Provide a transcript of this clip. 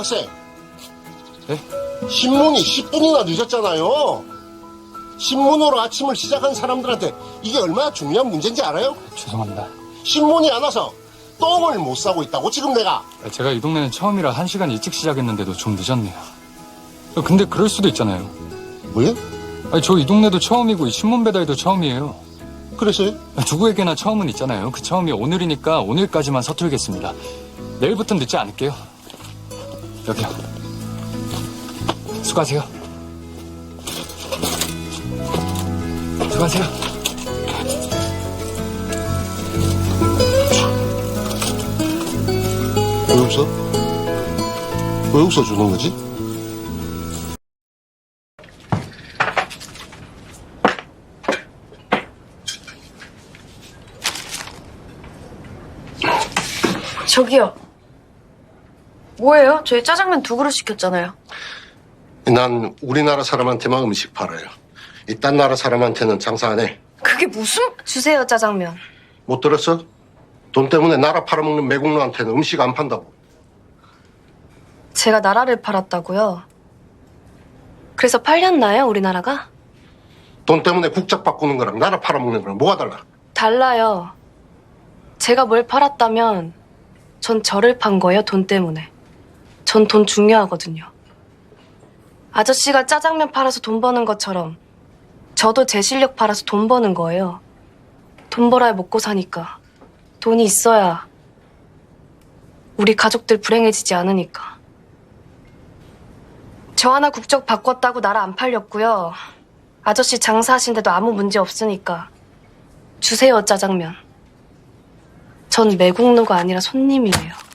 학생. 네? 신문이 10분이나 늦었잖아요. 신문으로 아침을 시작한 사람들한테 이게 얼마나 중요한 문제인지 알아요? 죄송합니다. 신문이 안 와서 똥을 못 싸고 있다고 지금 내가. 제가 이 동네는 처음이라 한 시간 일찍 시작했는데도 좀 늦었네요. 근데 그럴 수도 있잖아요. 뭐요? 아니, 저 이 동네도 처음이고 이 신문 배달도 처음이에요. 그래서요? 누구에게나 처음은 있잖아요. 그 처음이 오늘이니까 오늘까지만 서툴겠습니다. 내일부터는 늦지 않을게요. 여기요. 수고하세요. 수고하세요. 왜 웃어? 왜 웃어 주는 거지? 저기요. 뭐예요? 저희 짜장면 두 그릇 시켰잖아요. 난 우리나라 사람한테만 음식 팔아요. 이 딴 나라 사람한테는 장사 안 해. 그게 무슨? 주세요, 짜장면. 못 들었어? 돈 때문에 나라 팔아먹는 매국노한테는 음식 안 판다고. 제가 나라를 팔았다고요? 그래서 팔렸나요, 우리나라가? 돈 때문에 국적 바꾸는 거랑 나라 팔아먹는 거랑 뭐가 달라? 달라요. 제가 뭘 팔았다면 전 저를 판 거예요, 돈 때문에. 전 돈 중요하거든요. 아저씨가 짜장면 팔아서 돈 버는 것처럼 저도 제 실력 팔아서 돈 버는 거예요. 돈 벌어야 먹고 사니까. 돈이 있어야 우리 가족들 불행해지지 않으니까. 저 하나 국적 바꿨다고 나라 안 팔렸고요. 아저씨 장사하신데도 아무 문제 없으니까 주세요 짜장면. 전 매국노가 아니라 손님이에요.